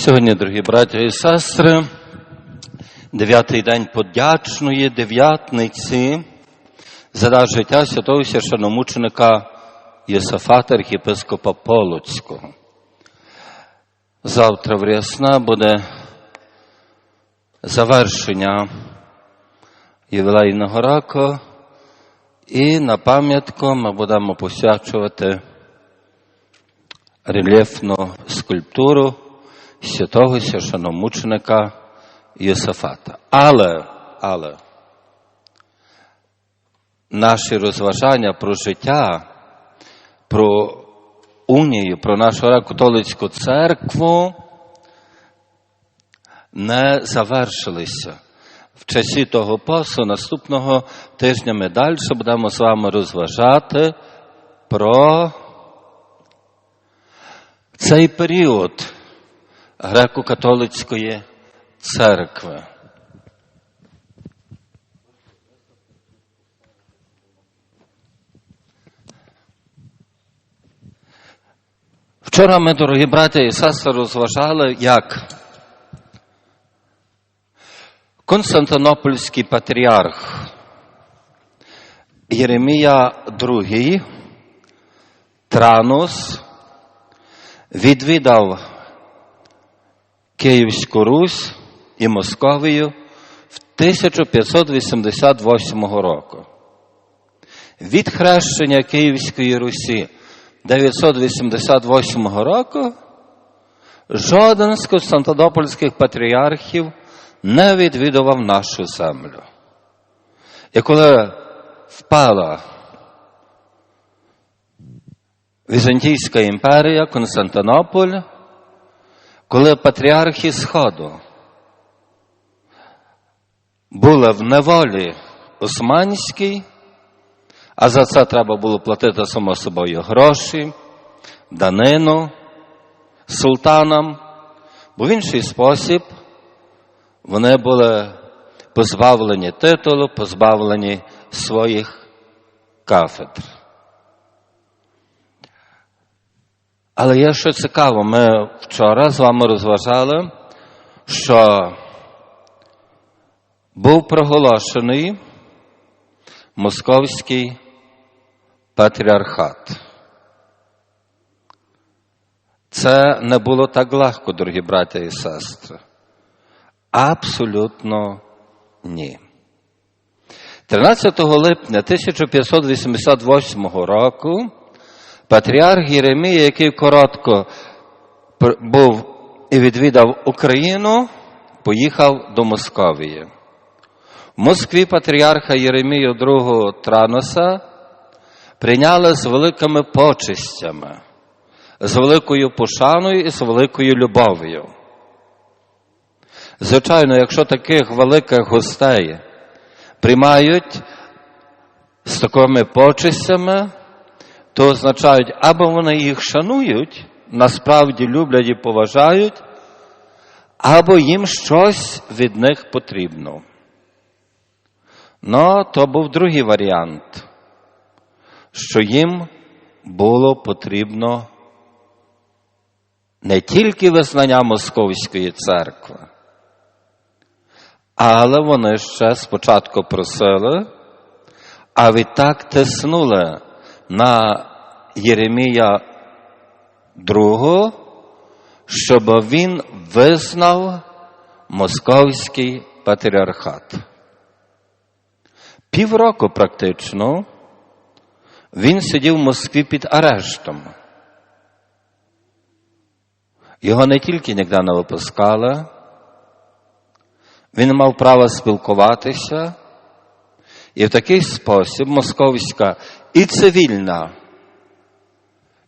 Сьогодні, дорогі браття і сестри, дев'ятий день подячної дев'ятниці за дар життя святого священомученика Єсафата архіпископа Полоцького. Завтра в Рясна буде завершення ювілейного року, і на пам'ятку ми будемо посвячувати рельєфну скульптуру святого священомученика Йосафата. Але, але наші розважання про життя, про унію, про нашу католицьку церкву не завершилися. В часі того посу наступного тижня ми далі будемо з вами розважати про цей період греко-католицької церкви. Вчора ми, дорогі браття і сестри, розважали, як Константинопольський патріарх Єремія II Транус відвідав Київську Русь і Московію в 1588 року. Від хрещення Київської Русі 988 року жоден з Константинопольських патріархів не відвідував нашу землю. І коли впала Візантійська імперія, Константинополь, коли патріархи Сходу були в неволі Османській, а за це треба було платити само собою гроші, данину султанам, бо в інший спосіб вони були позбавлені титулу, позбавлені своїх кафедр. Але є що цікаво, ми вчора з вами розважали, що був проголошений московський патріархат. Це не було так легко, дорогі браття і сестри. Абсолютно ні. 13 липня 1588 року патріарх Єремія, який коротко був і відвідав Україну, поїхав до Московії. В Москві патріарха Єремію II Траноса прийняли з великими почестями, з великою пошаною і з великою любов'ю. Звичайно, якщо таких великих гостей приймають з такими почестями, то означають, або вони їх шанують, насправді люблять і поважають, або їм щось від них потрібно. Ну, то був другий варіант, що їм було потрібно не тільки визнання Московської церкви, але вони ще спочатку просили, а відтак тиснули на Єремія II, щоб він визнав московський патріархат. Півроку практично він сидів в Москві під арештом. Його не тільки ніде не випускали, він мав право спілкуватися, і в такий спосіб московська і цивільна,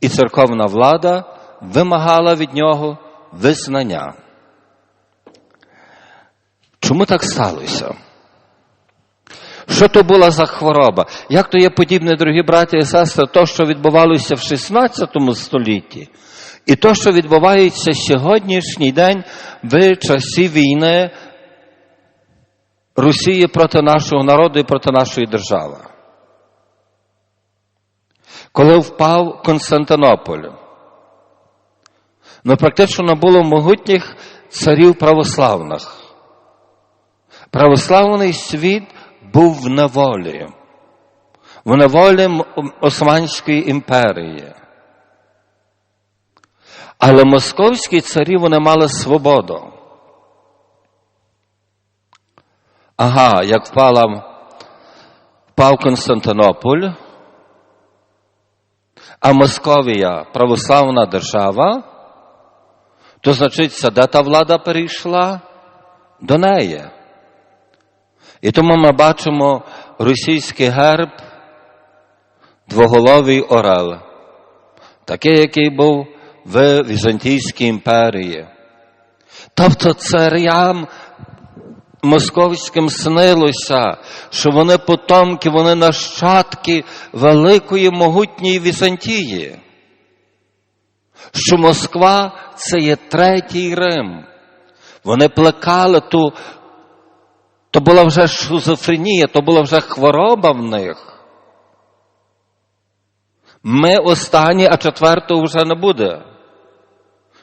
і церковна влада вимагала від нього визнання. Чому так сталося? Що то була за хвороба? Як то є подібне, дорогі браті і сестри, то, що відбувалося в 16 столітті, і то, що відбувається сьогоднішній день в часі війни Росії проти нашого народу і проти нашої держави. Коли впав Константинополь, Ну, практично не було могутніх царів православних. Православний світ був в неволі, в неволі Османської імперії. Але московські царі вони мали свободу. Ага, як впала, впав Константинополь, а Московія православна держава, то значить, де та влада перейшла? До неї. І тому ми бачимо російський герб, двоголовий орел, такий, який був в Візантійській імперії. Тобто царям московським снилося, що вони потомки, вони нащадки великої могутньої Візантії. Що Москва це є третій Рим. Вони плекали ту, то була вже шизофренія, то була вже хвороба в них. Ми останні, а четвертого вже не буде.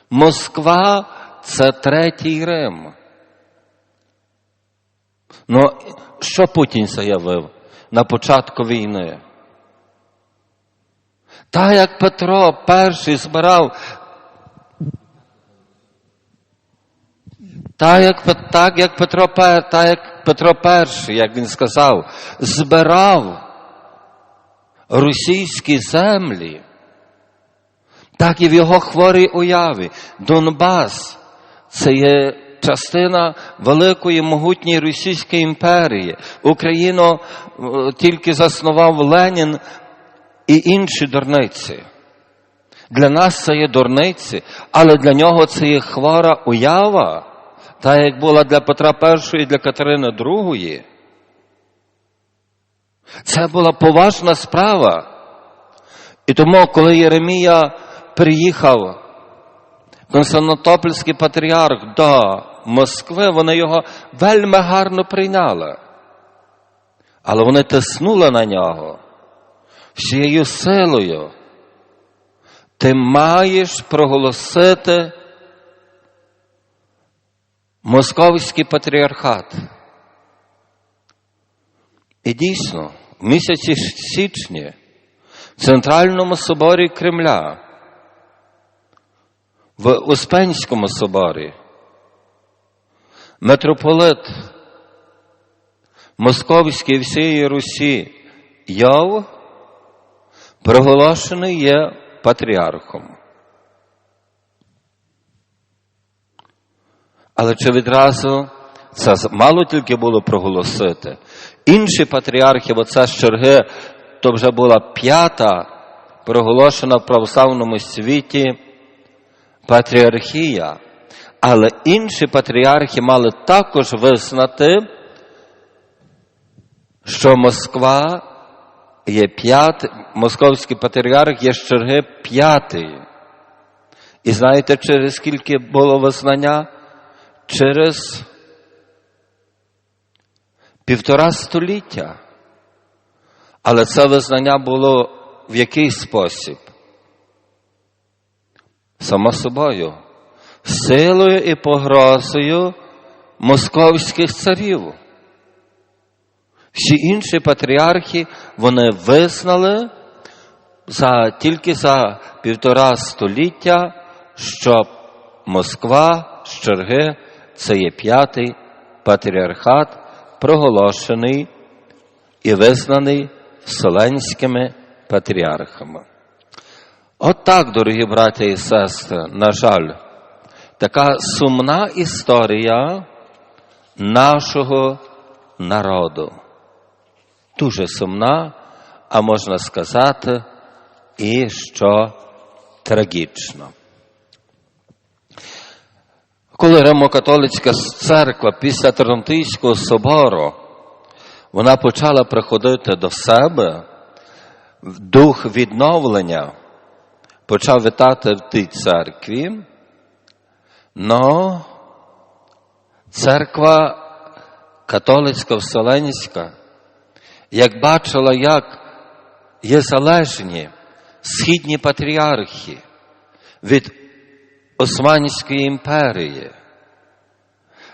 Москва це третій Рим. Ну, що Путін заявив на початку війни? Та як Петро перший збирав, та як, так як Петро, Пе- та як Петро перший, як він сказав, збирав російські землі, так і в його хворій уяві. Донбас це є частина великої могутньої Російської імперії. Україну е, тільки заснував Ленін і інші дурниці. Для нас це є дурниці, але для нього це є хвора уява, та як була для Петра І і для Катерини II. Це була поважна справа. І тому, коли Єремія приїхав, Константинопольський патріарх до Москви, вони його вельми гарно прийняли. Але вони тиснули на нього всією силою. Ти маєш проголосити московський патріархат. І дійсно, в місяці січні в Центральному соборі Кремля, в Успенському соборі, митрополит Московський всієї Русі Йов проголошений є патріархом. Але чи відразу це мало тільки було проголосити? Інші патріархи, бо це з черги, то вже була п'ята проголошена в православному світі патріархія. Але інші патріархи мали також визнати, що Москва є п'ятий, московський патріарх є з черги п'ятий. І знаєте, через скільки було визнання? Через півтора століття. Але це визнання було в який спосіб? Само собою, силою і погрозою московських царів. Всі інші патріархи вони визнали за, тільки за півтора століття, що Москва з черги це є п'ятий патріархат, проголошений і визнаний вселенськими патріархами. От так, дорогі браті і сестри, на жаль, така сумна історія нашого народу. Дуже сумна, а можна сказати, і що трагічно. Коли Римо-католицька церква після Тронтийського собору вона почала приходити до себе, дух відновлення почав вітати в тій церкві, но церква католицька вселенська, як бачила, як є залежні східні патріархи від Османської імперії,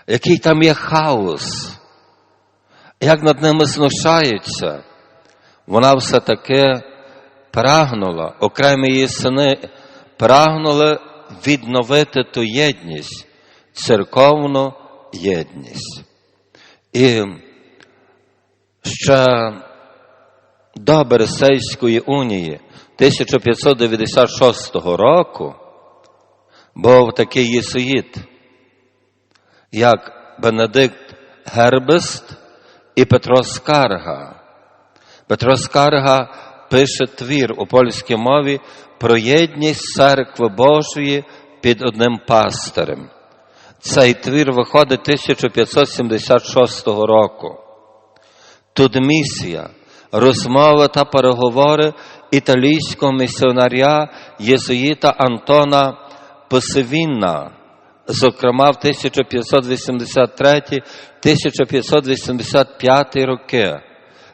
який там є хаос, як над ними знущаються, вона все-таки прагнула, окремі її сини прагнули відновити ту єдність, церковну єдність. І ще до Бересейської унії 1596 року був такий єсуїт, як Бенедикт Гербест і Петро Скарга. Петро Скарга пише твір у польській мові про єдність церкви Божої під одним пастирем. Цей твір виходить 1576 року. Тут місія, розмови та переговори італійського місіонаря єзуїта Антона Посевінна, зокрема в 1583-1585 роки,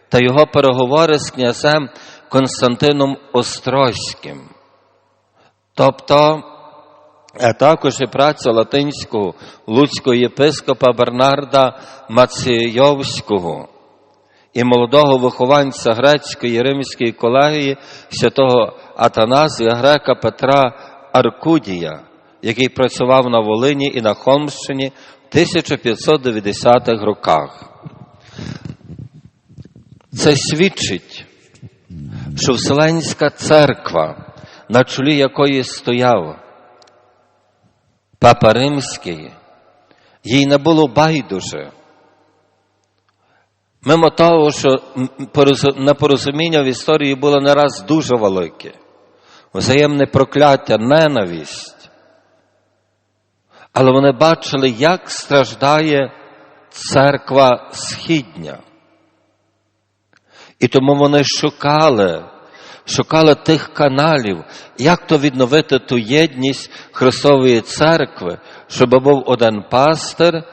та його переговори з князем Константином Острозьким. Тобто, а також і праця латинського луцького єпископа Бернарда Маційовського і молодого вихованця грецької римської колегії святого Атаназія Грека Петра Аркудія, який працював на Волині і на Холмщині в 1590-х роках. Це свідчить, що Вселенська церква, на чолі якої стояв Папа Римський, їй не було байдуже. Мимо того, що непорозуміння в історії було не раз дуже велике, взаємне прокляття, ненависть. Але вони бачили, як страждає церква Східня. І тому вони шукали, шукали тих каналів, як то відновити ту єдність Христової церкви, щоб був один пастир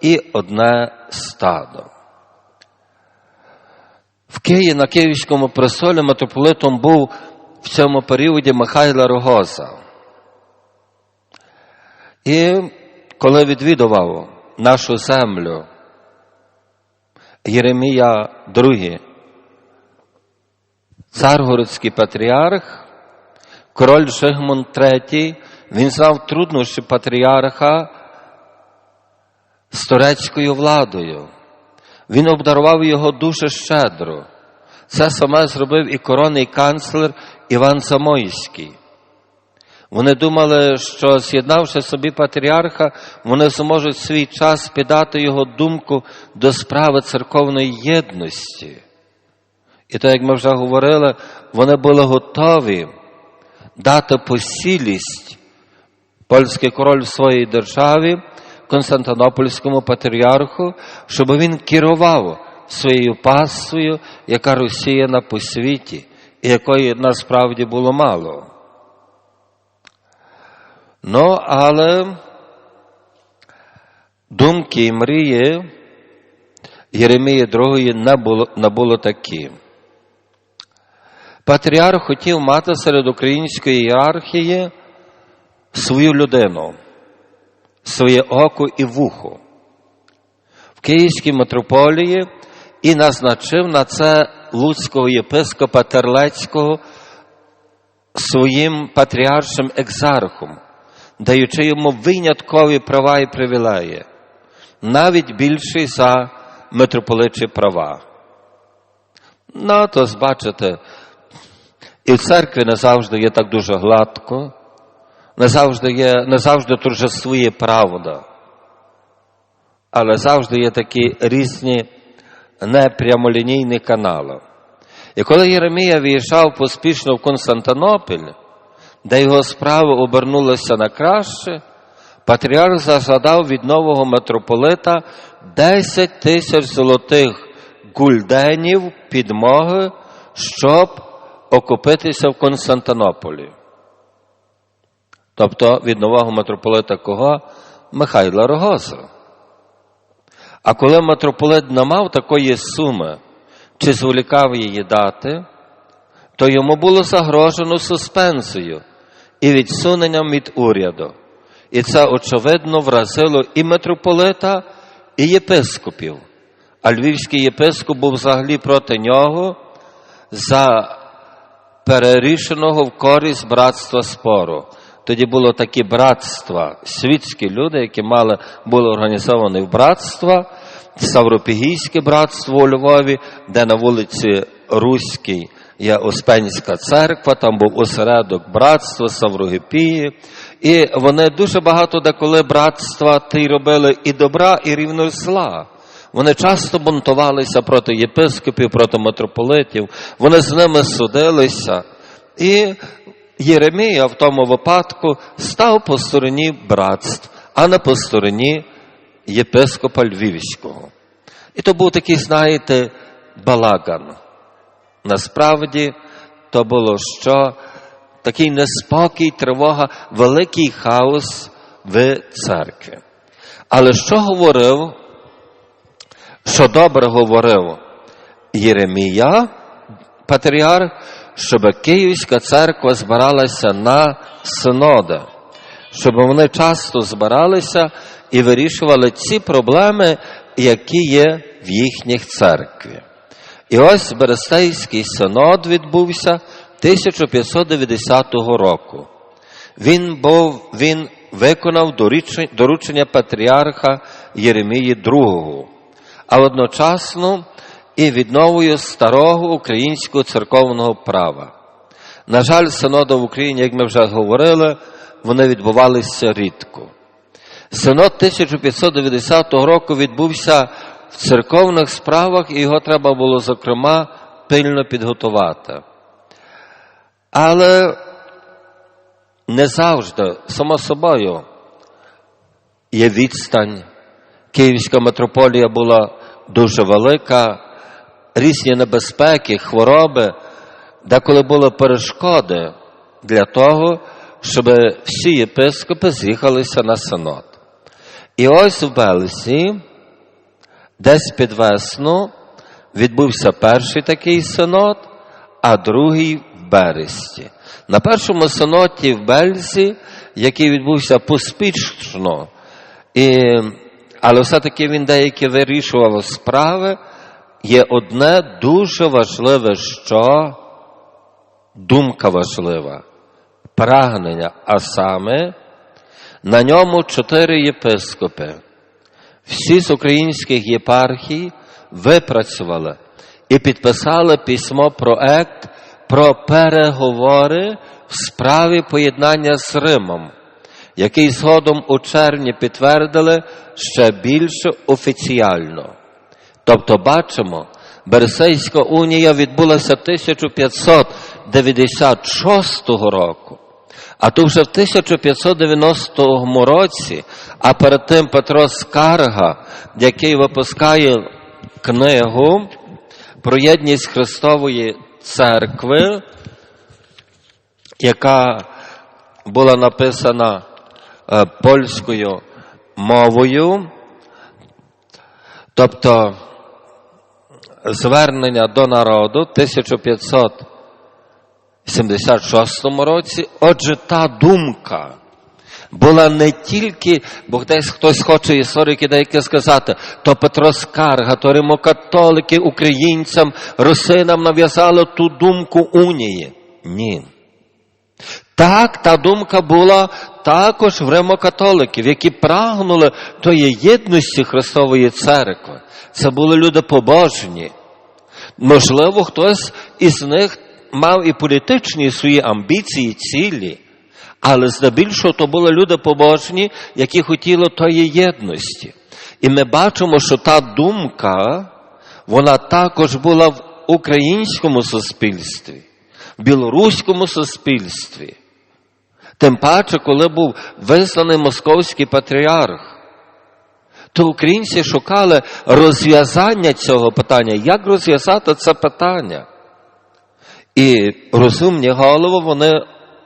і одне стадо. В Києві на Київському престолі митрополитом був в цьому періоді Михайло Рогоза. І коли відвідував нашу землю Єремія II, царгородський патріарх, король Жигмунд III, він знав труднощі патріарха з турецькою владою. Він обдарував його дуже щедро. Це саме зробив і коронний канцлер Іван Замойський. Вони думали, що з'єднавши собі патріарха, вони зможуть свій час піддати його думку до справи церковної єдності. І то, як ми вже говорили, вони були готові дати посілість польський король в своїй державі, Константинопольському патріарху, щоб він керував своєю паствою, яка розсіяна по світі, і якої насправді було мало. Ну, але думки і мрії Єремії II не було, не було такі. Патріарх хотів мати серед української ієрархії свою людину, своє око і вухо в Київській митрополії і назначив на це луцького єпископа Терлецького своїм патріаршим екзархом, даючи йому виняткові права і привілеї, навіть більші за митрополичі права. Ну, то бачите, і в церкві не завжди є так дуже гладко, не завжди є, не завжди торжествує правда, але завжди є такі різні непрямолінійні канали. І коли Єремія виїжджав поспішно в Константинополь, де його справи обернулися на краще, патріарх зажадав від нового митрополита 10 тисяч золотих гульденів підмоги, щоб окупитися в Константинополі. Тобто від нового митрополита кого? Михайла Рогоза. А коли митрополит не мав такої суми, чи зволікав її дати, то йому було загрожено суспенсією і відсуненням від уряду. І це, очевидно, вразило і митрополита, і єпископів. А львівський єпископ був взагалі проти нього за перерішеного в користь братства спору. Тоді було такі братства, світські люди, які мали, були організовані в братства, Ставропігійське братство у Львові, де на вулиці Руській є Успенська церква, там був осередок братства, Саврогипії. І вони дуже багато деколи братства ті робили і добра, і рівно зла. Вони часто бунтувалися проти єпископів, проти митрополитів, вони з ними судилися. І Єремія в тому випадку став по стороні братств, а не по стороні єпископа Львівського. І то був такий, знаєте, балаган. Насправді, то було що такий неспокій, тривога, великий хаос в церкві. Але що говорив, що добре говорив Єремія, патріарх, щоб Київська церква збиралася на синоди, щоб вони часто збиралися і вирішували ці проблеми, які є в їхніх церкві. І ось Берестейський синод відбувся 1590 року. Він був, він виконав доручення патріарха Єремії II, а одночасно і відновою старого українського церковного права. На жаль, синоди в Україні, як ми вже говорили, вони відбувалися рідко. Синод 1590 року відбувся в церковних справах, і його треба було, зокрема, пильно підготувати. Але не завжди, само собою, є відстань. Київська митрополія була дуже велика, різні небезпеки, хвороби, деколи були перешкоди для того, щоб всі єпископи з'їхалися на синод. І ось в Белсі, десь під весну, відбувся перший такий синод, а другий в Бересті. На першому синоті в Бельсі, який відбувся поспішно, і, але все-таки він деякі вирішував справи, є одне дуже важливе, що думка важлива, прагнення, а саме на ньому чотири єпископи. Всі з українських єпархій випрацювали і підписали письмо проект про переговори в справі поєднання з Римом, який згодом у червні підтвердили ще більше офіціально. Тобто, бачимо, Берсейська унія відбулася 1596 року. А то вже в 1590 році, а перед тим Петро Скарга, який випускає книгу про єдність Христової церкви, яка була написана польською мовою, тобто звернення до народу 1500 76 році, отже, та думка була не тільки, бо десь хтось хоче історики деякі сказати, то Петро Скарга, то римокатолики українцям, русинам нав'язали ту думку унії. Ні. Так, та думка була також в римокатоликів, які прагнули тої єдності Христової церкви. Це були люди побожні. Можливо, хтось із них мав і політичні свої амбіції, цілі, але здебільшого то були люди побожні, які хотіли тої єдності. І ми бачимо, що та думка, вона також була в українському суспільстві, в білоруському суспільстві. Тим паче, коли був визнаний московський патріарх, то українці шукали розв'язання цього питання. Як розв'язати це питання? І розумні голови, вони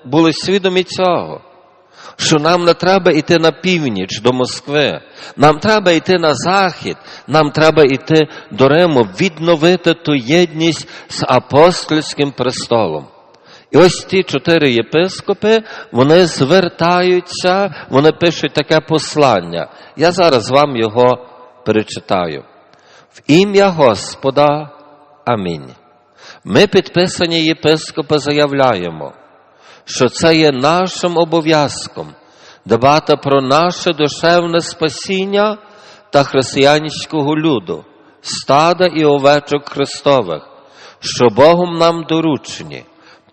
були свідомі цього, що нам не треба йти на північ до Москви, нам треба йти на захід, нам треба йти до Риму, відновити ту єдність з апостольським престолом. І ось ті чотири єпископи, вони звертаються, вони пишуть таке послання. Я зараз вам його перечитаю. В ім'я Господа. Амінь. Ми, підписані єпископи, заявляємо, що це є нашим обов'язком дбати про наше душевне спасіння та християнського люду, стада і овечок Христових, що Богом нам доручені,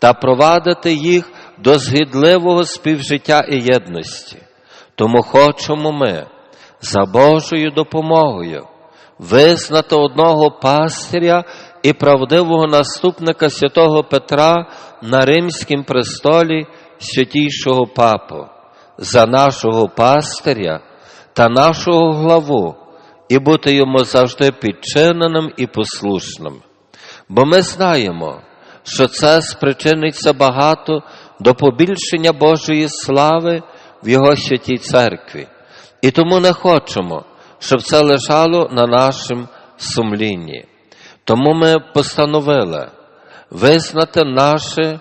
та провадити їх до згідливого співжиття і єдності. Тому хочемо ми за Божою допомогою визнати одного пастиря і правдивого наступника святого Петра на Римському престолі святійшого папу, за нашого пастиря та нашого главу, і бути йому завжди підчиненим і послушним. Бо ми знаємо, що це спричиниться багато до побільшення Божої слави в Його святій церкві. І тому не хочемо, щоб це лежало на нашому сумлінні. Тому ми постановили визнати наше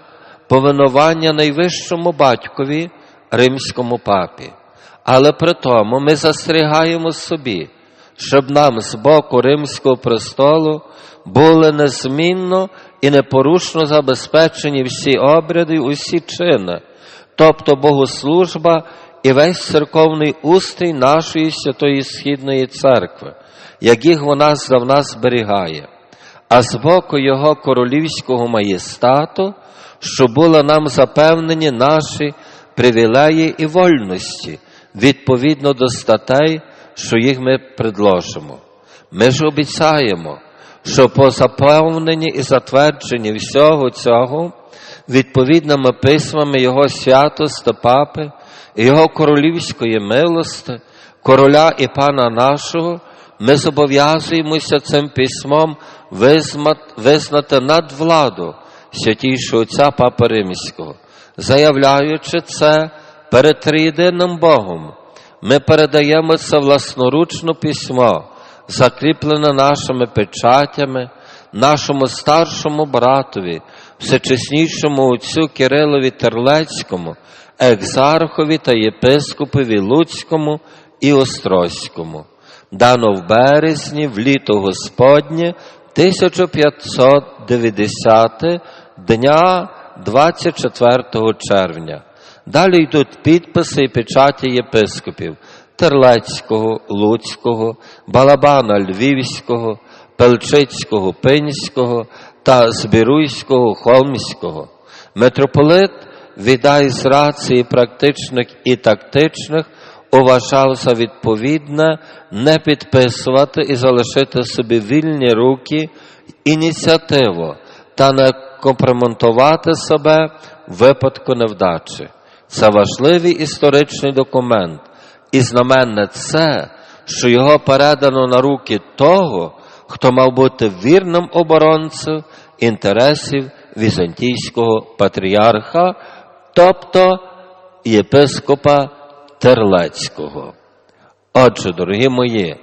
повинування найвищому батькові римському папі. Але при тому ми застерігаємо собі, щоб нам з боку Римського престолу були незмінно і непорушно забезпечені всі обряди, усі чини, тобто богослужба і весь церковний устрій нашої святої Східної церкви, яких вона здавна зберігає, а з боку Його королівського маєстату, що були нам запевнені наші привілеї і вольності відповідно до статей, що їх ми предложимо. Ми ж обіцяємо, що по заповненні і затвердженні всього цього, відповідними письмами Його святости Папи і Його королівської милости, короля і пана нашого, ми зобов'язуємося цим письмом визнати надвладу святійшого Отця Папи Римського, заявляючи це перед триєдиним Богом. Ми передаємо це власноручно письмо, закріплене нашими печатями, нашому старшому братові, всечеснішому отцю Кирилові Терлецькому, екзархові та єпископові Луцькому і Острозькому, дано в березні, в літо Господнє 1590 дня 24 червня. Далі йдуть підписи і печаті єпископів Терлецького, Луцького, Балабана Львівського, Пелчицького, Пинського та Збіруйського, Холмського. Митрополит віддай з рації практичних і тактичних уважав за відповідне не підписувати і залишити собі вільні руки ініціативу та не компроментувати себе в випадку невдачі. Це важливий історичний документ, і знаменне це, що його передано на руки того, хто мав бути вірним оборонцем інтересів візантійського патріарха, тобто єпископа Терлецького. Отже, дорогі мої,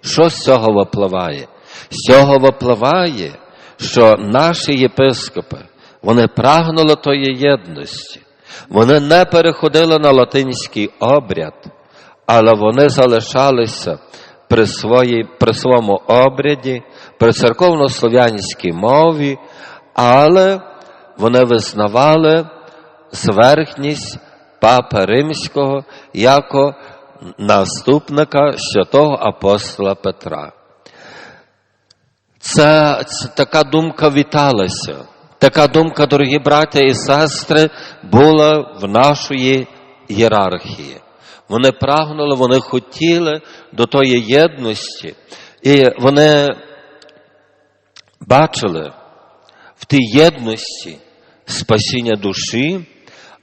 що з цього випливає? З цього випливає, що наші єпископи, вони прагнули тої єдності. Вони не переходили на латинський обряд, але вони залишалися при, своїй, при своєму обряді, при церковно-слов'янській мові, але вони визнавали зверхність Папи Римського як наступника святого апостола Петра. Це, це така думка віталася. Така думка, дорогі браття і сестри, була в нашої ієрархії. Вони прагнули, вони хотіли до тої єдності, і вони бачили в тій єдності спасіння душі,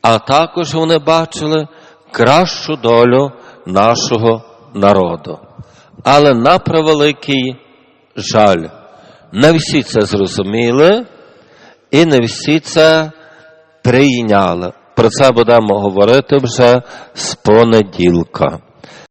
а також вони бачили кращу долю нашого народу. Але на превеликий жаль, не всі це зрозуміли. І не всі це прийняли. Про це будемо говорити вже з понеділка.